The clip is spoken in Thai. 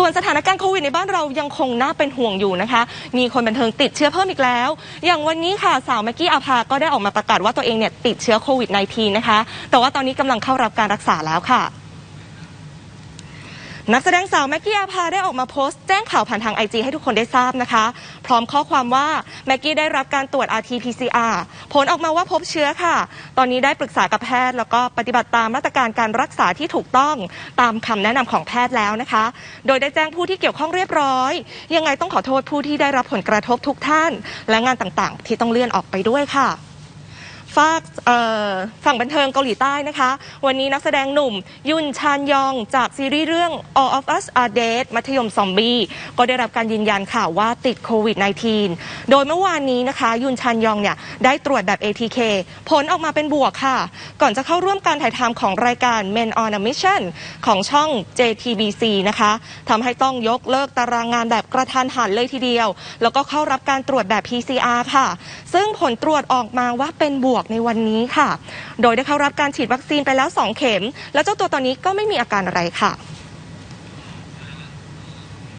ส่วนสถานการณ์โควิดในบ้านเรายังคงน่าเป็นห่วงอยู่นะคะ มีคนบันเทิงติดเชื้อเพิ่มอีกแล้ว อย่างวันนี้ค่ะสาวแม็กกี้อาภาก็ได้ออกมาประกาศว่าตัวเองเนี่ยติดเชื้อโควิด -19 นะคะ แต่ว่าตอนนี้กำลังเข้ารับการรักษาแล้วค่ะ นักแสดงสาวแม็กกี้อาภาได้ออกมาโพสต์แจ้งข่าวผ่านทางไอจให้ทุกคนได้ทราบนะคะ พร้อมข้อความว่าแม็กกี้ได้รับการตรวจ RT-PCR ผลออกมาว่าพบเชื้อค่ะ ตอนนี้ได้ปรึกษากับแพทย์ แล้วก็ปฏิบัติตามมาตรการการรักษาที่ถูกต้องตามคำแนะนำของแพทย์แล้วนะคะ โดยได้แจ้งผู้ที่เกี่ยวข้องเรียบร้อย ยังไงต้องขอโทษผู้ที่ได้รับผลกระทบทุกท่าน และงานต่างๆ ที่ต้องเลื่อนออกไปด้วยค่ะ ฝากฝั่งบันเทิงเกาหลีใต้นะคะ วันนี้นักแสดงหนุ่ม ยุนชานยองจากซีรีส์เรื่อง All of Us Are Dead มัธยมซอมบี้ก็ได้รับการยืนยันค่ะว่าติดโควิด -19 โดยเมื่อวานนี้นะคะ ยุนชานยองเนี่ยได้ตรวจแบบ ATK ผลออกมาเป็นบวกค่ะ ก่อนจะเข้าร่วมการถ่ายทำของรายการ Men on a Mission ของช่อง JTBC นะคะทำให้ต้องยกเลิกตารางงานแบบกระทันหันเลยทีเดียว แล้วก็เข้ารับการตรวจแบบ PCR ค่ะ ซึ่งผลตรวจออกมาว่าเป็นบวกวกในวันนี้ค่ะ โดยได้เข้ารับการฉีดวัคซีนไปแล้ว 2 เข็ม แล้วเจ้าตัวตอนนี้ก็ไม่มีอาการอะไรค่ะ